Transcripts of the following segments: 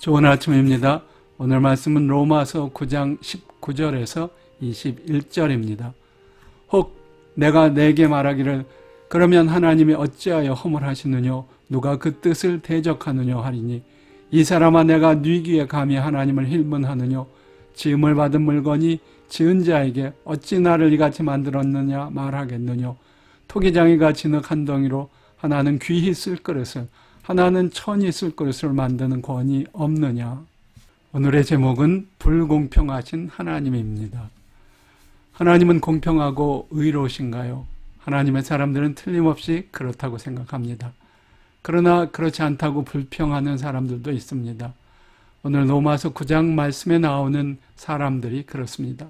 좋은 아침입니다. 오늘 말씀은 로마서 9장 19절에서 21절입니다. 혹 내가 내게 말하기를 그러면 하나님이 어찌하여 허물하시느뇨 누가 그 뜻을 대적하느뇨 하리니 이 사람아 내가 뉘기에 감히 하나님을 힐문하느뇨 지음을 받은 물건이 지은 자에게 어찌 나를 이같이 만들었느냐 말하겠느뇨 토기장이가 진흙 한 덩이로 하나는 귀히 쓸 그릇을 하나는 천이 쓸 그릇을 만드는 권이 없느냐 오늘의 제목은 불공평하신 하나님입니다. 하나님은 공평하고 의로우신가요? 하나님의 사람들은 틀림없이 그렇다고 생각합니다. 그러나 그렇지 않다고 불평하는 사람들도 있습니다. 오늘 로마서 9장 말씀에 나오는 사람들이 그렇습니다.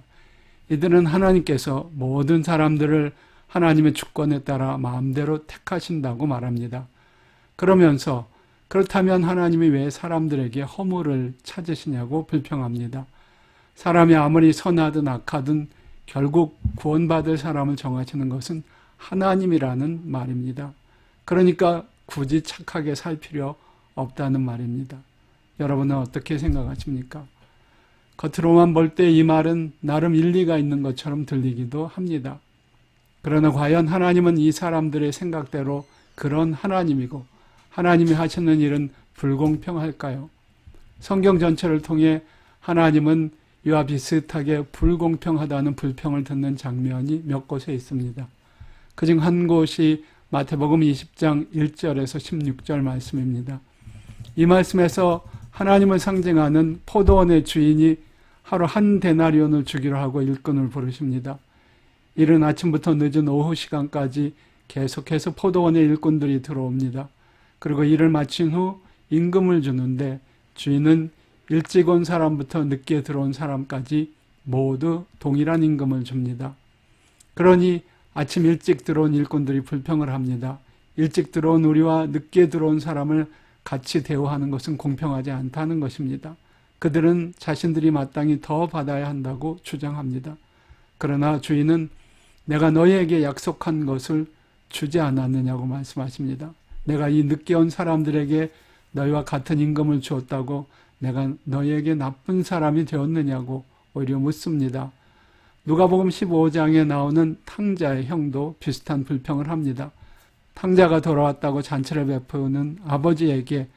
이들은 하나님께서 모든 사람들을 하나님의 주권에 따라 마음대로 택하신다고 말합니다. 그러면서 그렇다면 하나님이 왜 사람들에게 허물을 찾으시냐고 불평합니다. 사람이 아무리 선하든 악하든 결국 구원받을 사람을 정하시는 것은 하나님이라는 말입니다. 그러니까 굳이 착하게 살 필요 없다는 말입니다. 여러분은 어떻게 생각하십니까? 겉으로만 볼 때 이 말은 나름 일리가 있는 것처럼 들리기도 합니다. 그러나 과연 하나님은 이 사람들의 생각대로 그런 하나님이고 하나님이 하시는 일은 불공평할까요? 성경 전체를 통해 하나님은 이와 비슷하게 불공평하다는 불평을 듣는 장면이 몇 곳에 있습니다. 그 중 한 곳이 마태복음 20장 1절에서 16절 말씀입니다. 이 말씀에서 하나님을 상징하는 포도원의 주인이 하루 한 데나리온을 주기로 하고 일꾼을 부르십니다. 이른 아침부터 늦은 오후 시간까지 계속해서 포도원의 일꾼들이 들어옵니다. 그리고 일을 마친 후 임금을 주는데 주인은 일찍 온 사람부터 늦게 들어온 사람까지 모두 동일한 임금을 줍니다. 그러니 아침 일찍 들어온 일꾼들이 불평을 합니다. 일찍 들어온 우리와 늦게 들어온 사람을 같이 대우하는 것은 공평하지 않다는 것입니다. 그들은 자신들이 마땅히 더 받아야 한다고 주장합니다. 그러나 주인은 내가 너희에게 약속한 것을 주지 않았느냐고 말씀하십니다. 내가 이 늦게 온 사람들에게 너희와 같은 임금을 주었다고 내가 너희에게 나쁜 사람이 되었느냐고 오히려 묻습니다. 누가복음 15장에 나오는 탕자의 형도 비슷한 불평을 합니다. 탕자가 돌아왔다고 잔치를 베푸는 아버지에게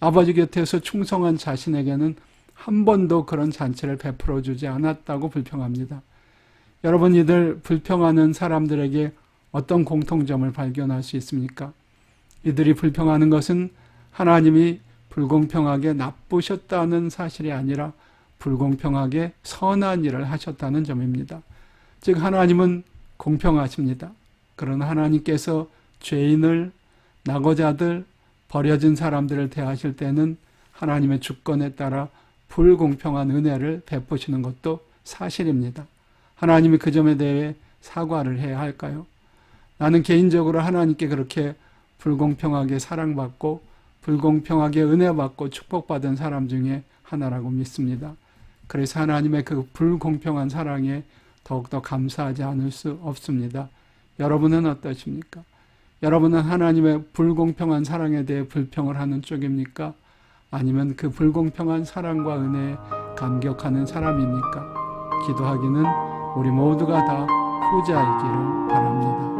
아버지 곁에서 충성한 자신에게는 한 번도 그런 잔치를 베풀어 주지 않았다고 불평합니다. 여러분 이들 불평하는 사람들에게 어떤 공통점을 발견할 수 있습니까? 이들이 불평하는 것은 하나님이 불공평하게 나쁘셨다는 사실이 아니라 불공평하게 선한 일을 하셨다는 점입니다. 즉 하나님은 공평하십니다. 그러나 하나님께서 죄인을 낙오자들 버려진 사람들을 대하실 때는 하나님의 주권에 따라 불공평한 은혜를 베푸시는 것도 사실입니다. 하나님이 그 점에 대해 사과를 해야 할까요? 나는 개인적으로 하나님께 그렇게 불공평하게 사랑받고 불공평하게 은혜받고 축복받은 사람 중에 하나라고 믿습니다. 그래서 하나님의 그 불공평한 사랑에 더욱더 감사하지 않을 수 없습니다. 여러분은 어떠십니까? 여러분은 하나님의 불공평한 사랑에 대해 불평을 하는 쪽입니까? 아니면 그 불공평한 사랑과 은혜에 감격하는 사람입니까? 기도하기는 우리 모두가 다 후자이기를 바랍니다.